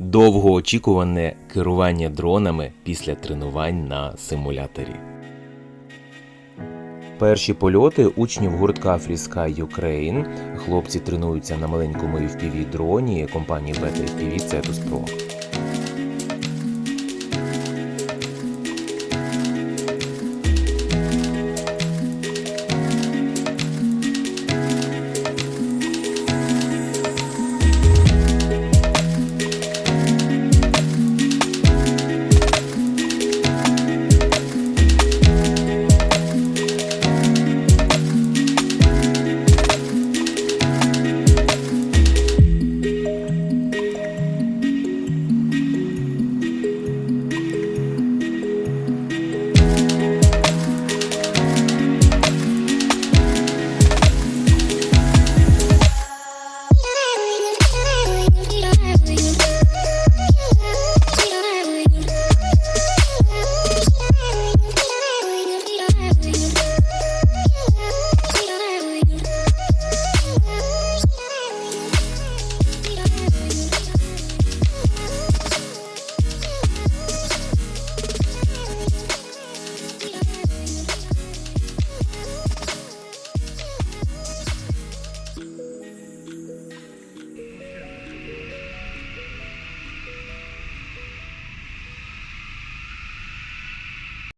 Довгоочікуване керування дронами після тренувань на симуляторі. Перші польоти учнів гуртка Фріска Sky Ukraine. Хлопці тренуються на маленькому FPV дроні компанії Beta FPV Cetus Pro.